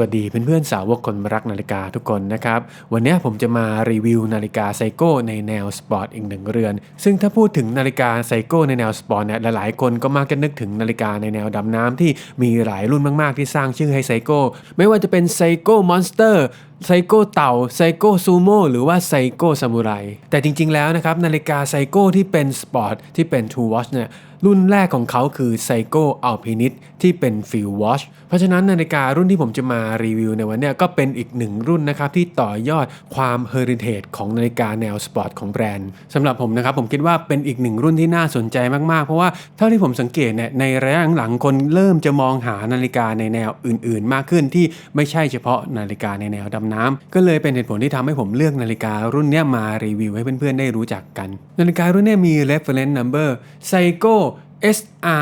วัสดีเพื่อนๆสาวกคนรักนาฬิกาทุกคนนะครับ วันนี้ผมจะมารีวิวนาฬิกาไซโก้ในแนวสปอร์ตอีกหนึ่งเรือน ซึ่งถ้าพูดถึงนาฬิกาไซโก้ในแนวสปอร์ตเนี่ยหลายๆคนก็มักจะนึกถึงนาฬิกาในแนวดำน้ำที่มีหลายรุ่นมากๆที่สร้างชื่อให้ไซโก้ไม่ว่าจะเป็นไซโก้มอนสเตอร์ ไซโก้เต่าไซโก้ซูโม่หรือว่าไซโก้ซามูไรแต่จริง ๆ แล้วนะครับ นาฬิกาไซโก้ที่เป็นสปอร์ตที่เป็น True Watch เนี่ยรุ่นแรกของเขาคือไซโก้อัลพินิตที่เป็นฟิลวอชเพราะฉะนั้นนาฬิการุ่นที่ผมจะมารีวิวในวันนี้ก็เป็นอีกหนึ่งรุ่นนะครับ ที่ต่อยอดความเฮอริเทจของนาฬิกาแนวสปอร์ตของแบรนด์สำหรับผมนะครับ ผมคิดว่าเป็นอีกหนึ่งรุ่นที่น่าสนใจมาก ๆ เพราะว่าเท่าที่ผมสังเกตเนี่ยในระยะหลังๆคนเริ่มจะมองหานาฬิกาในแนวอื่น ๆ มากขึ้นที่ไม่ใช่เฉพาะนาฬิกาในแนวดำน้ำก็เลยเป็นเหตุผลที่ทำให้ผมเลือกนาฬิการุ่นนี้มารีวิวให้เพื่อนๆได้รู้จักกัน นาฬิการุ่นนี้มี reference number Seiko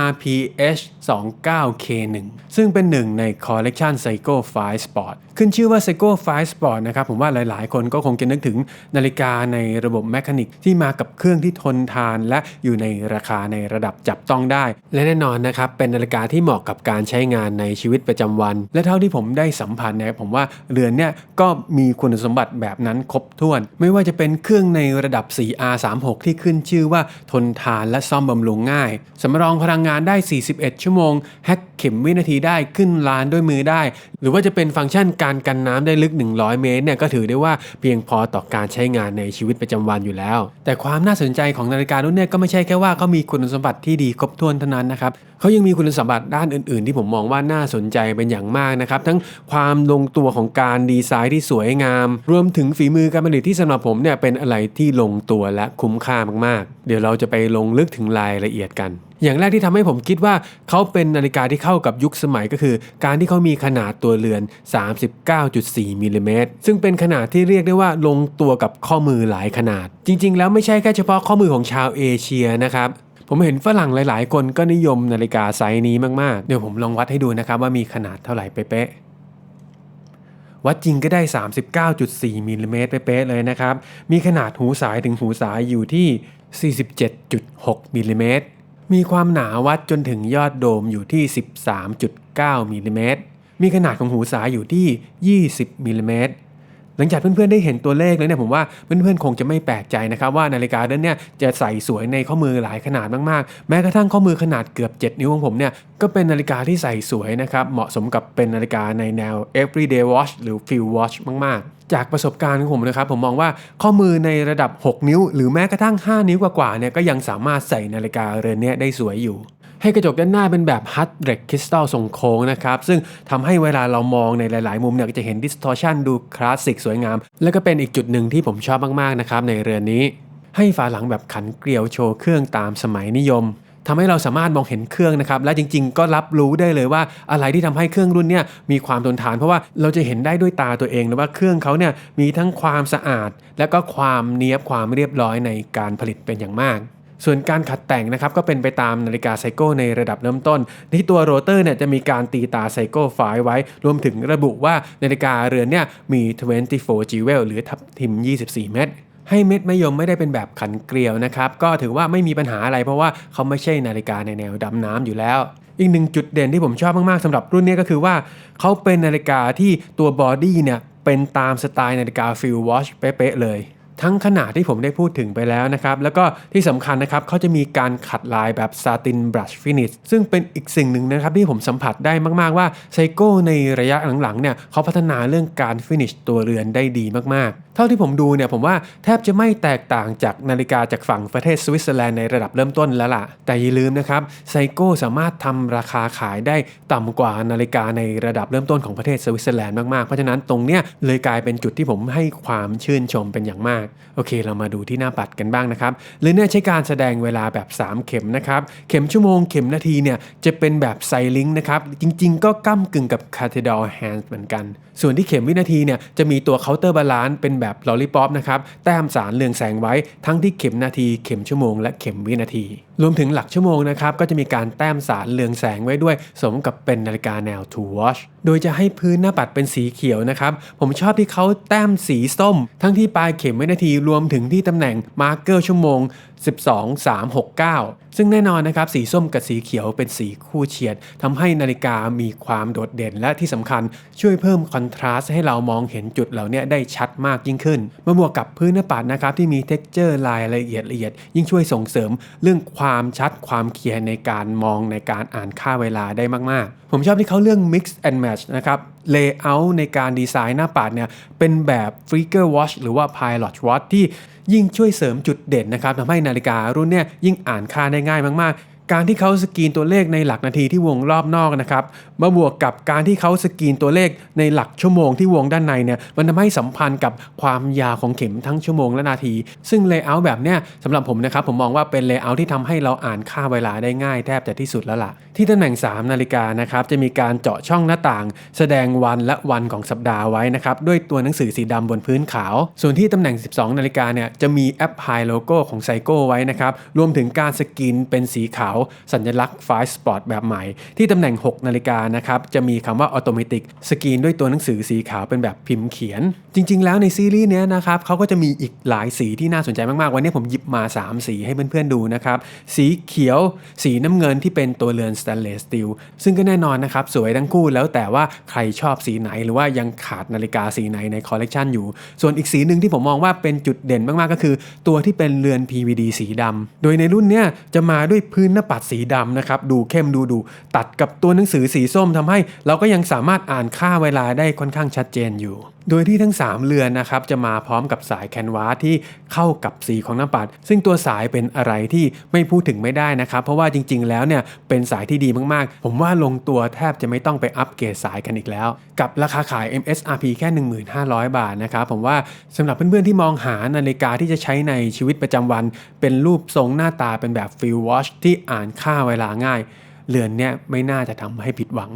RPH 29K1 ซึ่งเป็นหนึ่งในคอลเลกชัน Seiko 5 Sport ขึ้นชื่อว่า Seiko 5 Sport นะครับ ผมว่าหลายๆ คนก็คงจะนึกถึงนาฬิกาในระบบแมคานิกที่มากับเครื่องที่ทนทานและอยู่ในราคาในระดับจับต้องได้ และแน่นอนนะครับ เป็นนาฬิกาที่เหมาะกับการใช้งานในชีวิตประจำวัน และเท่าที่ผมได้สัมผัสเนี่ยผมว่าเรือนเนี่ยก็มีคุณสมบัติแบบนั้นครบถ้วน ไม่ว่าจะเป็นเครื่องในระดับ 4R36 ที่ขึ้นชื่อว่าทนทานและซ่อมบำรุงง่ายสำรองพลังงานได้ 41 ชั่วโมง แฮกเข็มวินาทีได้ขึ้นลานด้วยมือได้ หรือว่าจะเป็นฟังก์ชันการกันน้ำได้ลึก 100 เมตรเนี่ยก็ถือได้ว่าเพียงพอต่อการใช้งานในชีวิตประจำวันอยู่แล้ว แต่ความน่าสนใจของนาฬิการุ่นเนี้ก็ไม่ใช่แค่ว่าเขามีคุณสมบัติที่ดีครบถ้วนเท่านั้นนะครับเขายังมีคุณสมบัติด้านอื่น ๆ ที่ผมมองว่าน่าสนใจเป็นอย่างมากนะครับ ทั้งความลงตัวของการดีไซน์ที่สวยงาม รวมถึงฝีมือการผลิตที่สำหรับผมเนี่ยเป็นอะไรที่ลงตัวและคุ้มค่ามาก ๆ เดี๋ยวเราจะไปลงลึกถึงรายละเอียดกัน อย่างแรกที่ทำให้ผมคิดว่าเขาเป็นนาฬิกาที่เข้ากับยุคสมัยก็คือ การที่เขามีขนาดตัวเรือน 39.4มิลลิเมตรซึ่งเป็นขนาดที่เรียกได้ว่าลงตัวกับข้อมือหลายขนาด จริง ๆ แล้วไม่ใช่แค่เฉพาะข้อมือของชาวเอเชียนะครับผมเห็นฝรั่งหลาย ๆ คนก็นิยมนาฬิกาไซส์นี้มาก ๆ เดี๋ยวผมลองวัดให้ดูนะครับว่ามีขนาดเท่าไหร่เป๊ะวัดจริงก็ได้ 39.4มิลลิเมตรเป๊ะเลยนะครับ มีขนาดหูสายถึงหูสายอยู่ที่ 47.6มิลลิเมตร มีความหนาวัดจนถึงยอดโดมอยู่ที่ 13.9มิลลิเมตรมีขนาดของหูสายอยู่ที่ 20มิลลิเมตร หลังจากเพื่อนๆได้เห็นตัวเลขแล้วเนี่ยผมว่าเพื่อนๆคงจะไม่แปลกใจนะครับว่านาฬิกาเรือนเนี่ยจะใส่สวยในข้อมือหลายขนาดมากๆ แม้กระทั่งข้อมือขนาดเกือบ 7 นิ้วของผมเนี่ยก็เป็นนาฬิกาที่ใส่สวยนะครับเหมาะสมกับเป็นนาฬิกาในแนว everyday watch หรือ field watch มากๆจากประสบการณ์ของผมนะครับผมมองว่าข้อมือในระดับ 6 นิ้ว หรือแม้กระทั่ง 5 นิ้วกว่าๆเนี่ยก็ยังสามารถใส่นาฬิกาเรือนนี้ได้สวยอยู่ ให้กระจกด้านหน้าเป็นแบบฮัตเดรกคริสตัลทรงโค้งนะครับซึ่งทำให้เวลาเรามองในหลาย ๆ มุมเนี่ยก็จะเห็นดิสทอร์ชันดูคลาสสิกสวยงาม และก็เป็นอีกจุดหนึ่งที่ผมชอบมาก ๆ นะครับในเรือนนี้ ให้ฝาหลังแบบขันเกลียวโชว์เครื่องตามสมัยนิยมทำให้เราสามารถมองเห็นเครื่องนะครับ และจริงๆ ก็รับรู้ได้เลยว่าอะไรที่ทำให้เครื่องรุ่นเนี่ยมีความทนทาน เพราะว่าเราจะเห็นได้ด้วยตาตัวเองนะว่าเครื่องเขาเนี่ยมีทั้งความสะอาด และก็ความเนียบความเรียบร้อยในการผลิตเป็นอย่างมาก ส่วนการขัดแต่งนะครับก็เป็นไปตามนาฬิกาไซโก้ในระดับเริ่มต้น ที่ตัวโรเตอร์เนี่ยจะมีการตีตาไซโก้ไฟไว้ รวมถึงระบุว่านาฬิกาเรือนเนี่ยมี 24 jewel หรือทับทิม 24 เม็ดให้เม็ดมะยมไม่ได้เป็นแบบขันเกลียวนะครับ ก็ถือว่าไม่มีปัญหาอะไรเพราะว่าเขาไม่ใช่นาฬิกาในแนวดำน้ำอยู่แล้ว อีกหนึ่งจุดเด่นที่ผมชอบมาก ๆสำหรับรุ่นนี้ก็คือว่า เขาเป็นนาฬิกาที่ตัวบอดี้เนี่ยเป็นตามสไตล์นาฬิกาฟิลวอชเป๊ะๆเลย ทั้งขนาดที่ผมได้พูดถึงไปแล้วนะครับ แล้วก็ที่สำคัญนะครับเขาจะมีการขัดลายแบบซาตินบรัชฟินิชซึ่งเป็นอีกสิ่งหนึ่งนะครับที่ผมสัมผัสได้มาก ๆ ว่าไซโก้ในระยะหลังๆเนี่ยเขาพัฒนาเรื่องการฟินิชตัวเรือนได้ดีมาก ๆ เท่าที่ผมดูเนี่ยผมว่าแทบจะไม่แตกต่างจากนาฬิกาจากฝั่งประเทศสวิตเซอร์แลนด์ในระดับเริ่มต้นแล้วล่ะ แต่อย่าลืมนะครับไซโก้สามารถทำราคาขายได้ต่ำกว่านาฬิกาในระดับเริ่มต้นของประเทศสวิตเซอร์แลนด์มากๆเพราะฉะนั้นตรงเนี้ยเลยกลายเป็นจุดที่ผมให้ความชื่นชมเป็นอย่างมากโอเค เรามาดูที่หน้าปัดกันบ้างนะครับเรือเนี่ใช้การแสดงเวลาแบบ 3 เข็มนะครับ เข็มชั่วโมงเข็มนาทีเนี่ยจะเป็นแบบไซลิงนะครับ จริงๆ ก็ก้ากึ่งกับคาเทดอลแฮนด์เหมือนกัน ส่วนที่เข็มวินาทีเนี่ยจะมีตัวเคาน์เตอร์บาลานซ์เป็นแบบลอลิปอปนะครับแต้มสารเรืองแสงไว้ทั้งที่เข็มนาที เข็มชั่วโมงและเข็มวินาที รวมถึงหลักชั่วโมงนะครับก็จะมีการแต้มสารเรืองแสงไว้ด้วย สมกับเป็นนาฬิกาแนว to watch โดยจะให้พื้นหน้าปัดเป็นสีเขียวนะครับ ผมชอบที่เขาแต้มสีส้ม ทั้งที่ปลายเข็มวินาทีรวมถึงที่ตำแหน่งมาร์เกอร์ชั่วโมง 12369 ซึ่งแน่นอนนะครับสีส้มกับสีเขียวเป็นสีคู่เฉียดทำให้นาฬิกามีความโดดเด่น และที่สำคัญช่วยเพิ่มคอนทราสต์ให้เรามองเห็นจุดเหล่านี้ได้ชัดมากยิ่งขึ้นมาบวกกับพื้นหน้าปัดนะครับที่มีเท็กเจอร์ลายละเอียดละเอียด ยิ่งช่วยส่งเสริมเรื่องความชัดความเคลียร์ในการมองในการอ่านค่าเวลาได้มากๆ ผมชอบที่เขาเรื่อง mix and match นะครับ เลเยอร์ในการดีไซน์หน้าปัดเนี่ยเป็นแบบ Freaker Watch หรือว่า Pilot Watch ที่ยิ่งช่วยเสริมจุดเด่นนะครับทำให้นาฬิการุ่นเนี้ยยิ่งอ่านค่าได้ง่ายมาก การที่เขาสกรีนตัวเลขในหลักนาทีที่วงรอบนอกนะครับมาบวกกับการที่เขาสกรีนตัวเลขในหลักชั่วโมงที่วงด้านในเนี่ยมันทำให้สัมพันธ์กับความยาวของเข็มทั้งชั่วโมงและนาที ซึ่งเลเยอร์แบบเนี้ยสำหรับผมนะครับผมมองว่าเป็นเลเยอร์ที่ทำให้เราอ่านค่าเวลาได้ง่ายแทบจะที่สุดแล้วล่ะ ที่ตำแหน่ง 3 นาฬิกานะครับจะมีการเจาะช่องหน้าต่าง แสดงวันและวันของสัปดาห์ไว้นะครับด้วยตัวหนังสือสีดำบนพื้นขาว ส่วนที่ตำแหน่ง 12 นาฬิกาเนี่ยจะมีแอปพายโลโก้ของไซโก้ไว้นะครับรวมถึงการสกรีนเป็นสีขาวสัญลักษณ์ไฟสปอร์ตแบบใหม่ ที่ตำแหน่ง 6 นาฬิกานะครับจะมีคำว่าออโตเมติกสกรีนด้วยตัวหนังสือสีขาวเป็นแบบพิมพ์เขียน จริง ๆ แล้วในซีรีส์นี้นะครับเขาก็จะมีอีกหลายสีที่น่าสนใจมากๆ วันนี้ผมหยิบมา 3 สีให้เพื่อนๆดูนะครับสีเขียวสีน้ำเงินที่เป็นตัวเรือนสแตนเลสสตีลซึ่งก็แน่นอนนะครับสวยทั้งคู่แล้วแต่ว่าใครชอบสีไหนหรือว่ายังขาดนาฬิกาสีไหนในคอลเลกชันอยู่ ส่วนอีกสีหนึ่งที่ผมมองว่าเป็นจุดเด่นมากๆก็คือ ตัวที่เป็นเรือน PVD สีดำโดยในรุ่นเนี้ยจะมาด้วยพื้นหน้าปัดสีดำนะครับดูเข้มดูดู ตัดกับตัวหนังสือสีส้มทำให้ เราก็ยังสามารถอ่านค่าเวลาได้ค่อนข้างชัดเจนอยู่ โดยที่ทั้ง 3 เรือนนะครับจะมาพร้อมกับสายแคนวาสที่เข้ากับสีของน้าปัด ซึ่งตัวสายเป็นอะไรที่ไม่พูดถึงไม่ได้นะครับ เพราะว่าจริง ๆ แล้วเนี่ยเป็นสายที่ดีมากๆ ผมว่าลงตัวแทบจะไม่ต้องไปอัปเกรดสายกันอีกแล้ว กับราคาขาย MSRP แค่ 1500 บาทนะครับผมว่าสำหรับเพื่อนๆที่มองหานาฬิกาที่จะใช้ในชีวิตประจำวัน เป็นรูปทรงหน้าตาเป็นแบบฟิลวอชที่อ่านค่าเวลาง่ายเรือนเนี่ยไม่น่าจะทำให้ผิดหวัง